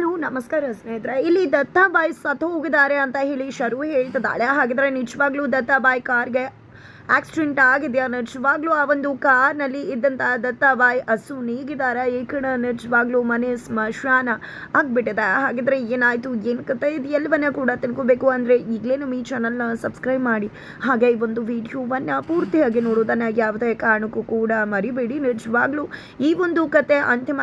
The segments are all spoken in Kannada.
ಹಲೋ ನಮಸ್ಕಾರ ಸ್ನೇಹಿತರೆ. ಇಲ್ಲಿ ದತ್ತಾಬಾಯಿ ಸತ್ತು ಹೋಗಿದ್ದಾರೆ ಅಂತ ಹೇಳಿ ಶರು ಹೇಳ್ತಿದ್ದಾಳೆ. ಹಾಗಿದ್ರೆ ನಿಜವಾಗ್ಲೂ ದತ್ತಾಬಾಯಿ ಕಾರ್ಗೆ ಆಕ್ಸಿಡೆಂಟ್ ಆಗಿದೆಯಾ? ನಿಜವಾಗ್ಲೂ ಆ ಒಂದು ಕಾರ್ನಲ್ಲಿ ದತ್ತ ದತ್ತಾಬಾಯಿ ಹಸು ನೀಗಿದಾರ? ಈ ಕಡೆ ನಿಜವಾಗ್ಲೂ ಮನೆ ಸ್ಮಶಾನ ಆಗ್ಬಿಟ್ಟಿದೆ. ಹಾಗಿದ್ರೆ ಏನಾಯ್ತು? ಏನು ಕತೆ ಇದು? ಎಲ್ಲವನ್ನ ಕೂಡ ತಿಳ್ಕೊಬೇಕು ಅಂದರೆ ಈಗಲೇ ನಮ್ಮ ಈ ಚಾನಲ್ನ ಸಬ್ಸ್ಕ್ರೈಬ್ ಮಾಡಿ. ಹಾಗೆ ಈ ಒಂದು ವಿಡಿಯೋವನ್ನು ಪೂರ್ತಿಯಾಗಿ ನೋಡೋದನ್ನು ಯಾವುದೇ ಕಾರಣಕ್ಕೂ ಕೂಡ ಮರಿಬೇಡಿ. ನಿಜವಾಗ್ಲೂ ಈ ಒಂದು ಕತೆ ಅಂತಿಮ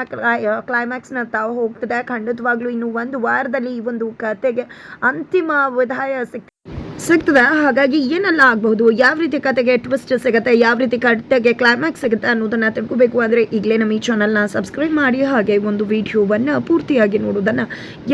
ಕ್ಲೈಮ್ಯಾಕ್ಸ್ನ ತಾವು ಹೋಗ್ತದೆ. ಖಂಡಿತವಾಗ್ಲೂ ಇನ್ನು ಒಂದು ವಾರದಲ್ಲಿ ಈ ಒಂದು ಕತೆಗೆ ಅಂತಿಮ ವಿಧಾಯ ಸಿಗ್ತದೆ. ಸಿಗ್ತದೆ. ಹಾಗಾಗಿ ಏನೆಲ್ಲ ಆಗಬಹುದು? ಯಾವ ರೀತಿ ಕತೆಗೆ ಟ್ವಿಸ್ಟ್ ಸಿಗುತ್ತೆ? ಯಾವ ರೀತಿ ಕತೆಗೆ ಕ್ಲೈಮ್ಯಾಕ್ಸ್ ಸಿಗುತ್ತೆ ಅನ್ನೋದನ್ನ ತಿಳ್ಕೊಬೇಕು. ಆದರೆ ಈಗಲೇ ನಮ್ಮ ಈ ಚಾನಲ್ನ ಸಬ್ಸ್ಕ್ರೈಬ್ ಮಾಡಿ, ಹಾಗೆ ಒಂದು ವಿಡಿಯೋವನ್ನು ಪೂರ್ತಿಯಾಗಿ ನೋಡೋದನ್ನು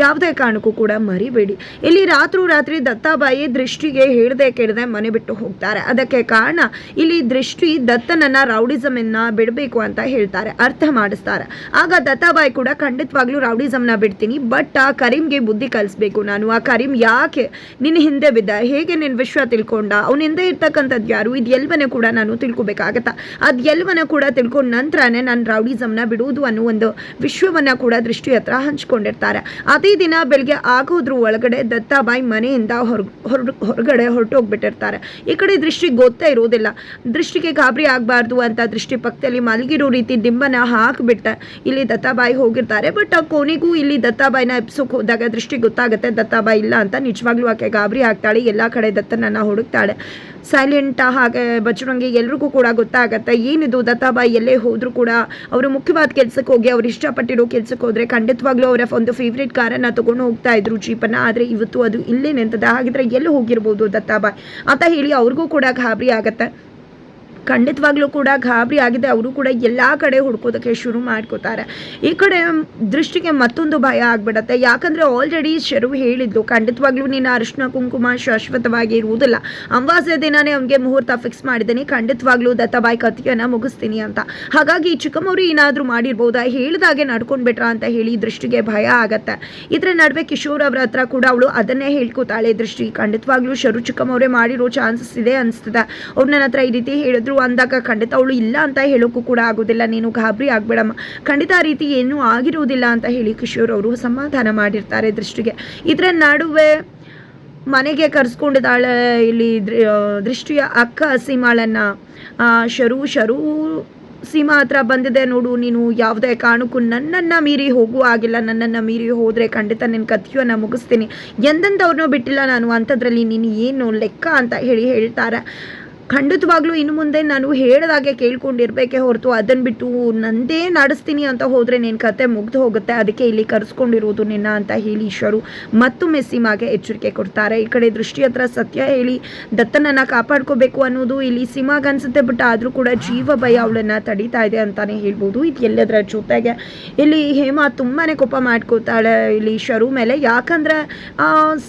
ಯಾವುದೇ ಕಾರಣಕ್ಕೂ ಕೂಡ ಮರಿಬೇಡಿ. ಇಲ್ಲಿ ರಾತ್ರಿ ರಾತ್ರಿ ದತ್ತಾಬಾಯಿ ದೃಷ್ಟಿಗೆ ಹೇಳದೆ ಕೇಳದೆ ಮನೆ ಬಿಟ್ಟು ಹೋಗ್ತಾರೆ. ಅದಕ್ಕೆ ಕಾರಣ ಇಲ್ಲಿ ದೃಷ್ಟಿ ದತ್ತನನ್ನ ರೌಡಿಸಮನ್ನು ಬಿಡಬೇಕು ಅಂತ ಹೇಳ್ತಾರೆ. ಅರ್ಥ ಮಾಡಿಸ್ತಾರೆ. ಆಗ ದತ್ತಾಬಾಯಿ ಕೂಡ ಖಂಡಿತವಾಗ್ಲೂ ರೌಡಿಸಮ್ನ ಬಿಡ್ತೀನಿ, ಬಟ್ ಆ ಕರೀಮ್ಗೆ ಬುದ್ಧಿ ಕಲಿಸ್ಬೇಕು ನಾನು. ಆ ಕರೀಮ್ ಯಾಕೆ ನಿನ್ನ ಹಿಂದೆ ಬಿದ್ದ? ಹೇಗೆ ನಿನ್ನ ವಿಶ್ವ ತಿಳ್ಕೊಂಡ? ಅವನಿಂದ ಇರ್ತಕ್ಕಂಥದ್ದು ಯಾರು? ಇದು ಕೂಡ ನಾನು ತಿಳ್ಕೊಬೇಕಾಗತ್ತಾ? ಅದು ಎಲ್ವನ ಕೂಡ ತಿಳ್ಕೊಂಡ ನಂತರನೇ ನಾನು ರೌಡಿಸಮ್ನ ಬಿಡುವುದು ಅನ್ನೋ ಒಂದು ವಿಶ್ವವನ್ನ ಕೂಡ ದೃಷ್ಟಿ ಹತ್ರ ಹಂಚ್ಕೊಂಡಿರ್ತಾರೆ. ಅದೇ ದಿನ ಬೆಳಗ್ಗೆ ಆಗೋದ್ರ ಒಳಗಡೆ ದತ್ತಾಬಾಯಿ ಮನೆಯಿಂದ ಹೊರ ಹೊರ ಹೊರಗಡೆ ಹೊರಟೋಗ್ಬಿಟ್ಟಿರ್ತಾರೆ. ಈ ಕಡೆ ದೃಷ್ಟಿ ಗೊತ್ತೇ ಇರೋದಿಲ್ಲ. ದೃಷ್ಟಿಗೆ ಗಾಬರಿ ಆಗಬಾರ್ದು ಅಂತ ದೃಷ್ಟಿ ಪಕ್ಕದಲ್ಲಿ ಮಲಗಿರೋ ರೀತಿ ದಿಂಬನ ಹಾಕಿಬಿಟ್ಟ ಇಲ್ಲಿ ದತ್ತಾಬಾಯಿ ಹೋಗಿರ್ತಾರೆ. ಬಟ್ ಆ ಕೊನೆಗೂ ಇಲ್ಲಿ ದತ್ತಾಬಾಯಿನ ಎಪ್ಸೋಕೆ ಹೋದಾಗ ದೃಷ್ಟಿ ಗೊತ್ತಾಗುತ್ತೆ ದತ್ತಾಬಾಯಿ ಇಲ್ಲ ಅಂತ. ನಿಜವಾಗ್ಲೂ ಆಕೆ ಗಾಬರಿ ಆಗ್ತಾಳೆ, ಎಲ್ಲ ಕಡೆ ದತ್ತನನ್ನ ಹುಡುಕ್ತಾಳೆ. ಸೈಲೆಂಟ್ ಹಾಗೆ ಬಚ್ಚುಡಂಗಿ ಎಲ್ರಿಗೂ ಕೂಡ ಗೊತ್ತಾಗತ್ತೆ. ಏನಿದು ದತ್ತಾಬಾಯಿ? ಎಲ್ಲೇ ಹೋದ್ರು ಕೂಡ ಅವರು ಮುಖ್ಯವಾದ ಕೆಲ್ಸಕ್ಕೆ ಹೋಗಿ ಅವ್ರು ಇಷ್ಟಪಟ್ಟಿರೋ ಕೆಲ್ಸಕ್ಕೆ ಹೋದ್ರೆ ಖಂಡಿತವಾಗ್ಲೂ ಅವರ ಒಂದು ಫೇವ್ರೇಟ್ ಕಾರನ್ನ ತಗೊಂಡು ಹೋಗ್ತಾ ಇದ್ರು ಜೀಪನ್ನ. ಆದ್ರೆ ಇವತ್ತು ಅದು ಇಲ್ಲೇ ನಿಂತದ ಹಾಗಿದ್ರೆ ಎಲ್ಲಿ ಹೋಗಿರ್ಬೋದು ದತ್ತಾಬಾಯಿ? ಅಂತ ಹೇಳಿ ಅವ್ರಿಗೂ ಕೂಡ ಗಾಬರಿ ಆಗತ್ತೆ. ಖಂಡಿತವಾಗ್ಲೂ ಕೂಡ ಗಾಬರಿ ಆಗಿದೆ. ಅವರು ಕೂಡ ಎಲ್ಲ ಕಡೆ ಹುಡ್ಕೋದಕ್ಕೆ ಶುರು ಮಾಡ್ಕೋತಾರೆ. ಈ ಕಡೆ ದೃಷ್ಟಿಗೆ ಮತ್ತೊಂದು ಭಯ ಆಗ್ಬಿಡತ್ತೆ. ಯಾಕಂದ್ರೆ ಆಲ್ರೆಡಿ ಶರು ಹೇಳಿದ್ದು, ಖಂಡಿತವಾಗ್ಲೂ ನೀನು ಅರಿಶಿನ ಕುಂಕುಮ ಶಾಶ್ವತವಾಗಿ ಇರುವುದಿಲ್ಲ. ಅಮಾವಾಸ್ಯ ದಿನಾನೇ ಅವನಿಗೆ ಮುಹೂರ್ತ ಫಿಕ್ಸ್ ಮಾಡಿದ್ದೀನಿ. ಖಂಡಿತವಾಗ್ಲೂ ದತ್ತಬಾಯಿ ಕಥೆಯನ್ನು ಮುಗಿಸ್ತೀನಿ ಅಂತ. ಹಾಗಾಗಿ ಚಿಕ್ಕಮೌರಿ ಏನಾದರೂ ಮಾಡಿರ್ಬೋದಾ? ಹೇಳಿದಾಗೆ ನಡ್ಕೊಂಡ್ಬಿಟ್ರಾ ಅಂತ ಹೇಳಿ ದೃಷ್ಟಿಗೆ ಭಯ ಆಗತ್ತೆ. ಇದ್ರ ನಡುವೆ ಕಿಶೋರ್ ಅವರ ಹತ್ರ ಕೂಡ ಅವಳು ಅದನ್ನೇ ಹೇಳ್ಕೊತಾಳೆ ದೃಷ್ಟಿ. ಖಂಡಿತವಾಗ್ಲೂ ಶರು ಚಿಕ್ಕಮೌರೆ ಮಾಡಿರೋ ಚಾನ್ಸಸ್ ಇದೆ ಅನಿಸ್ತದೆ. ಅವ್ರು ನನ್ನ ಹತ್ರ ಈ ರೀತಿ ಹೇಳಿದ್ರು ಅಂದಾಗ ಖಂಡಿತ ಅವಳು ಇಲ್ಲ ಅಂತ ಹೇಳೋಕ್ಕೂ ಕೂಡ ಆಗೋದಿಲ್ಲ, ನೀನು ಗಾಬರಿ ಆಗಬೇಡಮ್ಮ. ಖಂಡಿತ ಆ ರೀತಿ ಏನೂ ಆಗಿರುವುದಿಲ್ಲ ಅಂತ ಹೇಳಿ ಕಿಶೋರ್ ಅವರು ಸಮಾಧಾನ ಮಾಡಿರ್ತಾರೆ ದೃಷ್ಟಿಗೆ. ಇದರ ನಡುವೆ ಮನೆಗೆ ಕರೆಸ್ಕೊಂಡಿದ್ದಾಳೆ ಇಲ್ಲಿ ದೃಷ್ಟಿಯ ಅಕ್ಕ ಸೀಮಾಳನ್ನ. ಶರು ಶರು ಸೀಮಾ ಹತ್ರ ಬಂದಿದೆ ನೋಡು, ನೀನು ಯಾವುದೇ ಕಾರಣಕ್ಕೂ ನನ್ನನ್ನು ಮೀರಿ ಹೋಗುವ ಆಗಿಲ್ಲ ನನ್ನನ್ನು ಮೀರಿ ಹೋದರೆ ಖಂಡಿತ ನಿನ್ನ ಕಥೆಯನ್ನು ಮುಗಿಸ್ತೀನಿ. ಎಂದಂಥವ್ರನ್ನೂ ಬಿಟ್ಟಿಲ್ಲ ನಾನು, ಅಂಥದ್ರಲ್ಲಿ ನೀನು ಏನು ಲೆಕ್ಕ ಅಂತ ಹೇಳಿ ಹೇಳ್ತಾರೆ. ಖಂಡಿತವಾಗ್ಲೂ ಇನ್ನು ಮುಂದೆ ನಾನು ಹೇಳಿದಾಗೆ ಕೇಳ್ಕೊಂಡಿರ್ಬೇಕೇ ಹೊರತು ಅದನ್ನು ಬಿಟ್ಟು ನಂದೇ ನಡೆಸ್ತೀನಿ ಅಂತ ಹೋದರೆ ನಿನ್ನ ಕತೆ ಮುಗ್ದು ಹೋಗುತ್ತೆ. ಅದಕ್ಕೆ ಇಲ್ಲಿ ಕರೆಸ್ಕೊಂಡಿರೋದು ನಿನ್ನ ಅಂತ ಹೇಳಿ ಈಶ್ವರು ಮತ್ತೊಮ್ಮೆ ಸೀಮಾಗೆ ಎಚ್ಚರಿಕೆ ಕೊಡ್ತಾರೆ. ಈ ಕಡೆ ದೃಷ್ಟಿ ಹತ್ರ ಸತ್ಯ ಹೇಳಿ ದತ್ತನನ್ನು ಕಾಪಾಡ್ಕೋಬೇಕು ಅನ್ನೋದು ಇಲ್ಲಿ ಸೀಮಾಗೆ ಅನ್ಸುತ್ತೆ, ಬಟ್ ಆದರೂ ಕೂಡ ಜೀವ ಭಯ ಅವಳನ್ನು ತಡೀತಾ ಇದೆ ಅಂತಾನೆ ಹೇಳ್ಬೋದು. ಇದು ಎಲ್ಲದರ ಜೊತೆಗೆ ಇಲ್ಲಿ ಹೇಮಾ ತುಂಬಾ ಕೋಪ ಮಾಡ್ಕೋತಾಳೆ ಇಲ್ಲಿ ಈಶ್ವರು ಮೇಲೆ. ಯಾಕಂದರೆ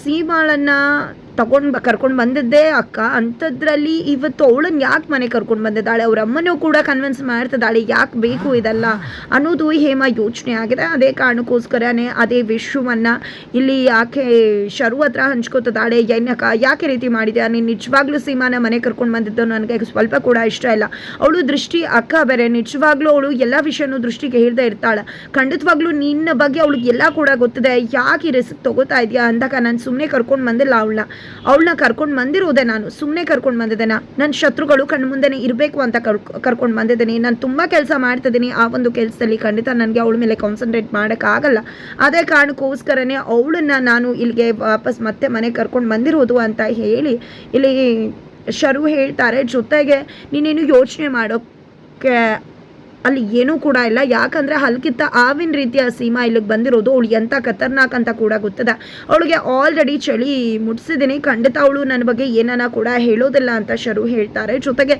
ಸೀಮಾಳನ್ನು ತಗೊಂಡು ಕರ್ಕೊಂಡು ಬಂದಿದ್ದೇ ಅಕ್ಕ. ಅಂಥದ್ರಲ್ಲಿ ಇವತ್ತು ಅವಳನ್ನ ಯಾಕೆ ಮನೆ ಕರ್ಕೊಂಡು ಬಂದಿದ್ದಾಳೆ? ಅವ್ರ ಅಮ್ಮನೂ ಕೂಡ ಕನ್ವಿನ್ಸ್ ಮಾಡ್ತಿದ್ದಾಳೆ, ಯಾಕೆ ಬೇಕು ಇದೆಲ್ಲ ಅನ್ನೋದು ಹೇಮ ಯೋಚನೆ ಆಗಿದೆ. ಅದೇ ಕಾರಣಕ್ಕೋಸ್ಕರನೇ ಅದೇ ವಿಶ್ವವನ್ನು ಇಲ್ಲಿ ಯಾಕೆ ಶರು ಹತ್ರ ಹಂಚ್ಕೋತಿದ್ದಾಳೆ ಏನಕ್ಕ ಯಾಕೆ ರೀತಿ ಮಾಡಿದ್ಯಾ? ನೀನು ನಿಜವಾಗ್ಲೂ ಸೀಮಾನ ಮನೆ ಕರ್ಕೊಂಡು ಬಂದಿದ್ದು ನನಗೆ ಸ್ವಲ್ಪ ಕೂಡ ಇಷ್ಟ ಇಲ್ಲ. ಅವಳು ದೃಷ್ಟಿ ಅಕ್ಕ ಬೇರೆ. ನಿಜವಾಗ್ಲೂ ಅವಳು ಎಲ್ಲ ವಿಷಯನೂ ದೃಷ್ಟಿಗೆ ಹೇಳ್ದೆ ಇರ್ತಾಳೆ. ಖಂಡಿತವಾಗ್ಲೂ ನಿನ್ನ ಬಗ್ಗೆ ಅವಳಿಗೆ ಎಲ್ಲ ಕೂಡ ಗೊತ್ತಿದೆ. ಯಾಕೆ ಈ ರಿಸ್ಕ್ ತಗೋತಾ ಇದೆಯಾ ಅಂದಾಗ ನಾನು ಸುಮ್ಮನೆ ಕರ್ಕೊಂಡು ಬಂದಿಲ್ಲ ಅವಳನ್ನ. ಅವಳನ್ನ ಕರ್ಕೊಂಡು ಬಂದಿರೋದೆ ನಾನು. ಸುಮ್ಮನೆ ಕರ್ಕೊಂಡು ಬಂದಿದ್ದೇನೆ. ನನ್ನ ಶತ್ರುಗಳು ಕಣ್ಣು ಮುಂದೆನೇ ಇರಬೇಕು ಅಂತ ಕರ್, ಕರ್ಕೊಂಡು ಬಂದಿದ್ದೀನಿ. ನಾನು ತುಂಬ ಕೆಲಸ ಮಾಡ್ತಿದ್ದೀನಿ. ಆ ಒಂದು ಕೆಲಸದಲ್ಲಿ ಖಂಡಿತ ನನಗೆ ಅವಳ ಮೇಲೆ ಕಾನ್ಸಂಟ್ರೇಟ್ ಮಾಡೋಕ್ಕಾಗಲ್ಲ. ಅದೇ ಕಾರಣಕ್ಕೋಸ್ಕರನೇ ಅವಳನ್ನ ನಾನು ಇಲ್ಲಿಗೆ ವಾಪಸ್ ಮತ್ತೆ ಮನೆ ಕರ್ಕೊಂಡು ಬಂದಿರುವುದು ಅಂತ ಹೇಳಿ ಇಲ್ಲಿ ಶರು ಹೇಳ್ತಾರೆ ಜೊತೆಗೆ ನೀನೇನು ಯೋಚನೆ ಮಾಡೋಕ್ಕೆ ಅಲ್ಲಿ ಏನೂ ಕೂಡ ಇಲ್ಲ. ಯಾಕಂದರೆ ಹಲ್ಕಿತ್ತ ಆವಿನ ರೀತಿಯ ಸೀಮಾ ಇಲ್ಲಿಗೆ ಬಂದಿರೋದು ಅವಳು ಎಂಥ ಖತರ್ನಾಕ್ ಅಂತ ಕೂಡ ಗೊತ್ತದ. ಅವಳಿಗೆ ಆಲ್ರೆಡಿ ಚಳಿ ಮುಟ್ಸಿದ್ದೀನಿ ಖಂಡಿತ ಅವಳು ನನ್ನ ಬಗ್ಗೆ ಏನನ್ನ ಕೂಡ ಹೇಳೋದಿಲ್ಲ ಅಂತ ಶರು ಹೇಳ್ತಾರೆ. ಜೊತೆಗೆ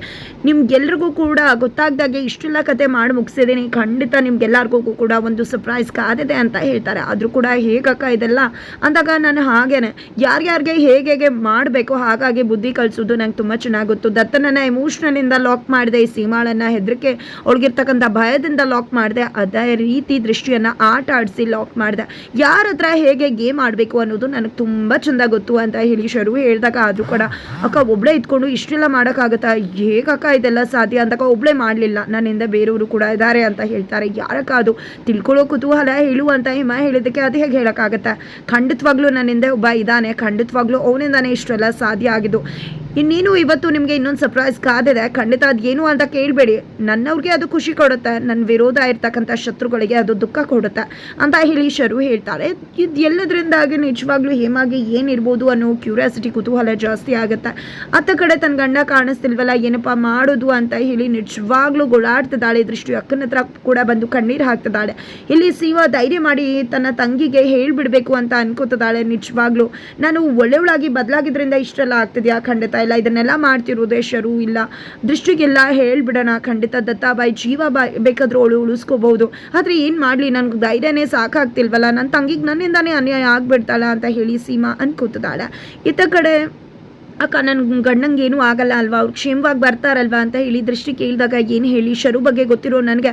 ನಿಮ್ಗೆಲ್ರಿಗೂ ಕೂಡ ಗೊತ್ತಾಗ್ದಾಗೆ ಇಷ್ಟೆಲ್ಲ ಕತೆ ಮಾಡಿ ಮುಗಿಸಿದ್ದೀನಿ ಖಂಡಿತ ನಿಮ್ಗೆಲ್ಲರಿಗೂ ಕೂಡ ಒಂದು ಸರ್ಪ್ರೈಸ್ ಕಾದಿದೆ ಅಂತ ಹೇಳ್ತಾರೆ. ಆದರೂ ಕೂಡ ಹೇಗಕ್ಕ ಇದೆಲ್ಲ? ಅಂದಾಗ ನಾನು ಹಾಗೇನೆ. ಯಾರ್ಯಾರಿಗೆ ಹೇಗೆ ಹೇಗೆ ಮಾಡಬೇಕು, ಹಾಗಾಗಿ ಬುದ್ಧಿ ಕಲಿಸೋದು ನಂಗೆ ತುಂಬ ಚೆನ್ನಾಗಿ ಗೊತ್ತು. ದತ್ತನನ್ನ ಎಮೋಷ್ನಲಿಂದ ಲಾಕ್ ಮಾಡಿದೆ ಈ ಸೀಮಾಳನ್ನ ಹೆದರಿಕೆ ಅವಳಿಗಿರ್ತಕ್ಕಂಥ ಅಂತ ಭಯದಿಂದ ಲಾಕ್ ಮಾಡಿದೆ, ಅದೇ ರೀತಿ ದೃಷ್ಟಿಯನ್ನು ಆಟ ಆಡಿಸಿ ಲಾಕ್ ಮಾಡಿದೆ. ಯಾರ ಹತ್ರ ಹೇಗೆ ಗೇಮ್ ಆಡಬೇಕು ಅನ್ನೋದು ನನಗೆ ತುಂಬ ಚೆಂದ ಗೊತ್ತು ಅಂತ ಹೇಳಿ ಶರು ಹೇಳಿದಾಗ ಆದರೂ ಕೂಡ, ಅಕ್ಕ ಒಬ್ಬಳೇ ಇದ್ಕೊಂಡು ಇಷ್ಟೆಲ್ಲ ಮಾಡೋಕ್ಕಾಗತ್ತಾ? ಹೇಗಕ್ಕ ಇದೆಲ್ಲ ಸಾಧ್ಯ? ಅಂತಕ್ಕ ಒಬ್ಬಳೇ ಮಾಡಲಿಲ್ಲ. ನನ್ನಿಂದ ಬೇರೆಯವರು ಕೂಡ ಇದ್ದಾರೆ ಅಂತ ಹೇಳ್ತಾರೆ. ಯಾರಕ್ಕ ಅದು ತಿಳ್ಕೊಳ್ಳೋ ಕುತೂಹಲ ಹೇಳು ಅಂತ ಹಿಮ ಹೇಳಿದ್ದಕ್ಕೆ ಅದು ಹೇಗೆ ಹೇಳೋಕ್ಕಾಗತ್ತೆ? ಖಂಡಿತವಾಗ್ಲೂ ನನ್ನಿಂದ ಒಬ್ಬ ಇದ್ದಾನೆ. ಖಂಡಿತವಾಗ್ಲೂ ಅವನಿಂದಾನೇ ಇಷ್ಟೆಲ್ಲ ಸಾಧ್ಯ ಆಗಿದ್ದು. ಇನ್ನೇನು ಇವತ್ತು ನಿಮಗೆ ಇನ್ನೊಂದು ಸರ್ಪ್ರೈಸ್ ಕಾದಿದೆ? ಖಂಡಿತ ಅದೇನು ಅಂತ ಕೇಳಬೇಡಿ. ನನ್ನವ್ರಿಗೆ ಅದು ಖುಷಿ ಕೊಡುತ್ತೆ. ನನ್ನ ವಿರೋಧ ಇರ್ತಕ್ಕಂಥ ಶತ್ರುಗಳಿಗೆ ಅದು ದುಃಖ ಕೊಡುತ್ತೆ ಅಂತ ಹೇಳಿ ಶರು ಹೇಳ್ತಾರೆ. ಇದು ಎಲ್ಲದರಿಂದಾಗಿ ನಿಜವಾಗ್ಲೂ ಹೇಮಾಗಿ ಏನಿರ್ಬೋದು ಅನ್ನೋ ಕ್ಯೂರಿಯಾಸಿಟಿ ಕುತೂಹಲ ಜಾಸ್ತಿ ಆಗುತ್ತೆ. ಅತ್ತ ಕಡೆ ತನ್ನ ಗಂಡ ಕಾಣಿಸ್ತಿಲ್ವಲ್ಲ, ಏನಪ್ಪ ಮಾಡೋದು ಅಂತ ಹೇಳಿ ನಿಜವಾಗ್ಲೂ ಗೊಳಾಡ್ತಿದ್ದಾಳೆ. ದೃಷ್ಟಿ ಅಕ್ಕನ ಹತ್ರ ಕೂಡ ಬಂದು ಕಣ್ಣೀರು ಹಾಕ್ತಿದ್ದಾಳೆ. ಇಲ್ಲಿ ಸೀವ ಧೈರ್ಯ ಮಾಡಿ ತನ್ನ ತಂಗಿಗೆ ಹೇಳ್ಬಿಡ್ಬೇಕು ಅಂತ ಅನ್ಕೋತಿದ್ದಾಳೆ. ನಿಜವಾಗ್ಲೂ ನಾನು ಒಳ್ಳೆಯವಳಾಗಿ ಬದಲಾಗಿದ್ರಿಂದ ಇಷ್ಟೆಲ್ಲ ಆಗ್ತಿದ್ಯಾ? ಖಂಡಿತ ಇಲ್ಲ, ಇದನ್ನೆಲ್ಲ ಮಾಡ್ತಿರೋದೇ ದೇಶರು ಇಲ್ಲ. ದೃಷ್ಟಿಗೆಲ್ಲ ಹೇಳ್ಬಿಡೋಣ. ಖಂಡಿತ ದತ್ತಾಬಾಯಿ ಜೀವ ಬಾಯ್ ಬೇಕಾದ್ರೂ ಅವಳು ಉಳಿಸ್ಕೋಬಹುದು. ಆದರೆ ಏನು ಮಾಡಲಿ? ನನಗೆ ಧೈರ್ಯನೇ ಸಾಕಾಗ್ತಿಲ್ವಲ್ಲ? ನನ್ನ ತಂಗಿಗೆ ನನ್ನಿಂದಾನೇ ಅನ್ಯಾಯ ಆಗ್ಬಿಡ್ತಾಳ ಅಂತ ಹೇಳಿ ಸೀಮಾ ಅನ್ಕೋತಿದ್ದಾಳೆ. ಇತ್ತ ಕಡೆ ಅಕ್ಕ ನನ್ನ ಗಂಡಂಗೆ ಆಗಲ್ಲ ಅಲ್ವಾ? ಅವ್ರು ಕ್ಷೇಮವಾಗಿ ಬರ್ತಾರಲ್ವಾ ಅಂತ ಹೇಳಿ ದೃಷ್ಟಿ ಕೇಳಿದಾಗ ಏನು ಹೇಳಿ? ಶರು ಬಗ್ಗೆ ಗೊತ್ತಿರೋ ನನಗೆ,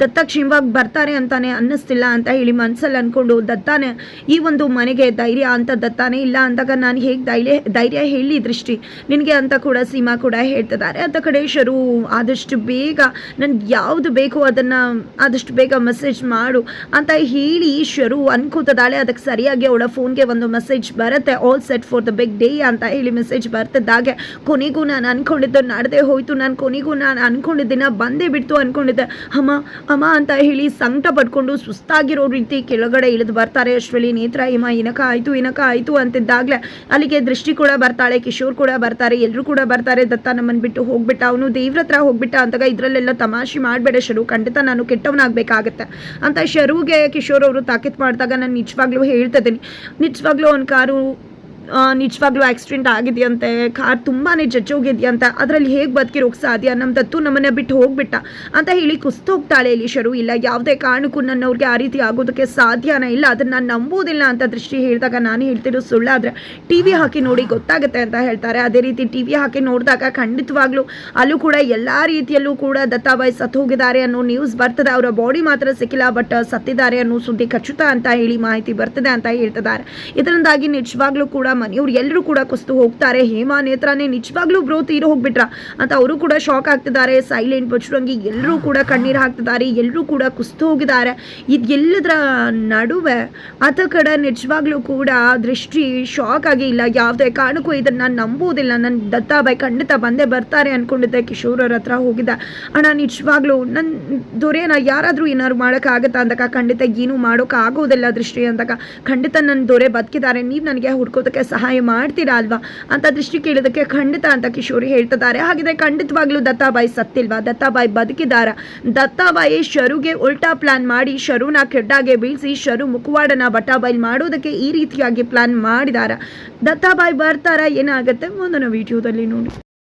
ದತ್ತ ಕ್ಷೇಮವಾಗಿ ಬರ್ತಾರೆ ಅಂತಾನೆ ಅನ್ನಿಸ್ತಿಲ್ಲ ಅಂತ ಹೇಳಿ ಮನಸ್ಸಲ್ಲಿ ಅಂದ್ಕೊಂಡು ದತ್ತಾನೆ, ಈ ಒಂದು ಮನೆಗೆ ಧೈರ್ಯ ಅಂತ ದತ್ತಾನೆ ಇಲ್ಲ ಅಂದಾಗ ನಾನು ಹೇಗೆ ಧೈರ್ಯ ಧೈರ್ಯ ಹೇಳಿ ದೃಷ್ಟಿ? ನಿನಗೆ ಅಂತ ಕೂಡ ಸೀಮಾ ಕೂಡ ಹೇಳ್ತಿದ್ದಾರೆ. ಅಂತ ಕಡೆ ಶರು, ಆದಷ್ಟು ಬೇಗ ನನಗೆ ಯಾವುದು ಬೇಕು ಅದನ್ನು, ಆದಷ್ಟು ಬೇಗ ಮೆಸೇಜ್ ಮಾಡು ಅಂತ ಹೇಳಿ ಶರು ಅನ್ಕೋತದಾಳೆ ಅದಕ್ಕೆ ಸರಿಯಾಗಿ ಅವಳ ಫೋನ್ಗೆ ಒಂದು ಮೆಸೇಜ್ ಬರುತ್ತೆ all set for the big day ಅಂತ ಹೇಳಿ ಮೆಸೇಜ್ ಬರ್ತಿದ್ದಾಗೆ ಕೊನೆಗೂ ನಾನು ಅನ್ಕೊಂಡಿದ್ದು, ನಡೆದೇ ಹೋಯ್ತು, ನಾನು ಕೊನೆಗೂ ನಾನು ಅನ್ಕೊಂಡಿದ್ದ, ದಿನ ಬಂದೇ ಬಿಡ್ತು ಅನ್ಕೊಂಡಿದ್ದೆ. ಅಮ್ಮ ಅಮ್ಮ ಅಂತ ಹೇಳಿ ಸಂಕಟ ಪಡ್ಕೊಂಡು ಸುಸ್ತಾಗಿರೋ ರೀತಿ ಕೆಳಗಡೆ ಇಳಿದು ಬರ್ತಾರೆ. ಅಷ್ಟರಲ್ಲಿ ನೇತ್ರ ಇಮ್ಮ ಇನಕ ಆಯಿತು ಇನಕ ಆಯಿತು ಅಂತಿದ್ದಾಗಲೇ ಅಲ್ಲಿಗೆ ದೃಷ್ಟಿ ಕೂಡ ಬರ್ತಾಳೆ, ಕಿಶೋರ್ ಕೂಡ ಬರ್ತಾರೆ ಎಲ್ಲರೂ ಕೂಡ ಬರ್ತಾರೆ. ದತ್ತ ನಮ್ಮನ್ನು ಬಿಟ್ಟು ಹೋಗ್ಬಿಟ್ಟ, ಅವನು ದೇವ್ರ ಹತ್ರ ಹೋಗ್ಬಿಟ್ಟ ಅಂತಾಗ ಇದರಲ್ಲೆಲ್ಲ ತಮಾಷೆ ಮಾಡಬೇಡ ಶರು, ಖಂಡಿತ ನಾನು ಕೆಟ್ಟವನಾಗಬೇಕಾಗತ್ತೆ ಅಂತ ಶರುಗೆ ಕಿಶೋರ್ ಅವರು ತಾಕೀತ್ ಮಾಡಿದಾಗ ನಾನು ನಿಜವಾಗ್ಲೂ ಹೇಳ್ತಾ ಇದ್ದೀನಿ. ನಿಜವಾಗ್ಲೂ ಒಂದು ಕಾರು ನಿಜವಾಗ್ಲೂ ಆಕ್ಸಿಡೆಂಟ್ ಆಗಿದೆಯಂತೆ, ಕಾರ್ ತುಂಬಾ ಜಜ್ಜೋಗಿದೆಯಂತೆ, ಅದರಲ್ಲಿ ಹೇಗೆ ಬದುಕಿರೋಕೆ ಸಾಧ್ಯ? ನಮ್ಮ ದತ್ತು ನಮ್ಮನ್ನ ಬಿಟ್ಟು ಹೋಗ್ಬಿಟ್ಟ ಅಂತ ಹೇಳಿ ಕುಸ್ತೋಗ್ತಾಳೆ ಇಲ್ಲಿ ಶರು. ಇಲ್ಲ, ಯಾವುದೇ ಕಾರಣಕ್ಕೂ ನನ್ನವ್ರಿಗೆ ಆ ರೀತಿ ಆಗೋದಕ್ಕೆ ಸಾಧ್ಯನೇ ಇಲ್ಲ. ಅದನ್ನ ನಾನು ನಂಬೋದಿಲ್ಲ ಅಂತ ದೃಷ್ಟಿ ಹೇಳಿದಾಗ ನಾನು ಹೇಳ್ತಿರೋ ಸುಳ್ಳಾದ್ರೆ ಟಿ ವಿ ಹಾಕಿ ನೋಡಿ ಗೊತ್ತಾಗುತ್ತೆ ಅಂತ ಹೇಳ್ತಾರೆ. ಅದೇ ರೀತಿ ಟಿ ವಿ ಹಾಕಿ ನೋಡಿದಾಗ ಖಂಡಿತವಾಗ್ಲೂ ಅಲ್ಲೂ ಕೂಡ ಎಲ್ಲ ರೀತಿಯಲ್ಲೂ ಕೂಡ ದತ್ತಾಬಾಯಿ ಸತ್ತು ಹೋಗಿದ್ದಾರೆ ಅನ್ನೋ ನ್ಯೂಸ್ ಬರ್ತದೆ. ಅವರ ಬಾಡಿ ಮಾತ್ರ ಸಿಕ್ಕಿಲ್ಲ ಬಟ್ ಸತ್ತಿದ್ದಾರೆ ಅನ್ನೋ ಸುದ್ದಿ ಖಚಿತ ಅಂತ ಹೇಳಿ ಮಾಹಿತಿ ಬರ್ತದೆ ಅಂತ ಹೇಳ್ತಿದ್ದಾರೆ. ಇದರಿಂದಾಗಿ ನಿಜವಾಗ್ಲೂ ಕೂಡ ಮನೆಯವ್ರು ಎಲ್ಲರೂ ಕೂಡ ಕುಸ್ತು ಹೋಗ್ತಾರೆ. ಹೇಮಾ ನೇತ್ರನೇ ನಿಜವಾಗ್ಲೂ ಬ್ರೋ ತೀರೋ ಹೋಗ್ಬಿಟ್ರ ಅಂತ ಅವರು ಕೂಡ ಶಾಕ್ ಆಗ್ತಿದ್ದಾರೆ. ಸೈಲೆಂಟ್ ಬಚ್ಚುರಂಗಿ ಎಲ್ಲರೂ ಕೂಡ ಕಣ್ಣೀರು ಹಾಕ್ತಿದ್ದಾರೆ. ಎಲ್ಲರೂ ಕೂಡ ಕುಸ್ತು ಹೋಗಿದ್ದಾರೆ. ಇದೆಲ್ಲದರ ನಡುವೆ ಆತ ಕಡೆ ನಿಜವಾಗ್ಲೂ ಕೂಡ ದೃಷ್ಟಿ ಶಾಕ್ ಆಗಿ ಇಲ್ಲ. ಯಾವುದೇ ಕಾರಣಕ್ಕೂ ಇದನ್ನು ನಾನು ನಂಬೋದಿಲ್ಲ ನನ್ನ ದತ್ತಾಬಾಯಿ ಖಂಡಿತ ಬಂದೇ ಬರ್ತಾರೆ ಅಂದ್ಕೊಂಡಿದ್ದೆ ಅವ್ರ ಹತ್ರ ಹೋಗಿದ್ದೆ. ಅಣ್ಣ, ನಿಜವಾಗ್ಲೂ ನನ್ನ ದೊರೆನ ಯಾರಾದರೂ ಏನಾದ್ರು ಮಾಡೋಕ್ಕಾಗತ್ತಾ ಅಂದಾಗ ಖಂಡಿತ ಏನೂ ಮಾಡೋಕೆ ಆಗೋದಿಲ್ಲ ದೃಷ್ಟಿ ಅಂದಾಗ. ಖಂಡಿತ ನನ್ನ ದೊರೆ ಬದುಕಿದ್ದಾರೆ. ನೀವು ನನಗೆ ಹುಡ್ಕೋದಕ್ಕೆ ಸಹಾಯ ಮಾಡ್ತೀರಾ ಅಲ್ವಾ ಅಂತ ದೃಷ್ಟಿ ಕೇಳೋದಕ್ಕೆ ಖಂಡಿತ ಅಂತ ಕಿಶೋರಿ ಹೇಳ್ತಿದ್ದಾರೆ. ಹಾಗಿದ್ರೆ ಖಂಡಿತವಾಗ್ಲೂ ದತ್ತಾಬಾಯಿ ಸತ್ತಿಲ್ವಾ? ದತ್ತಾಬಾಯಿ ಬದುಕಿದಾರ ದತ್ತಾಬಾಯಿ ಶರುಗೆ ಉಲ್ಟಾ ಪ್ಲಾನ್ ಮಾಡಿ ಶರುನ ಕೆಡ್ಡಾಗೆ ಬೀಳಿಸಿ ಶರು ಮುಖವಾಡನ ಬಟಾಬೈಲ್ ಮಾಡೋದಕ್ಕೆ ಈ ರೀತಿಯಾಗಿ ಪ್ಲಾನ್ ಮಾಡಿದಾರ? ದತ್ತಾಬಾಯಿ ಬರ್ತಾರ? ಏನಾಗುತ್ತೆ? ಮುಂದಿನ ವಿಡಿಯೋದಲ್ಲಿ ನೋಡಿ.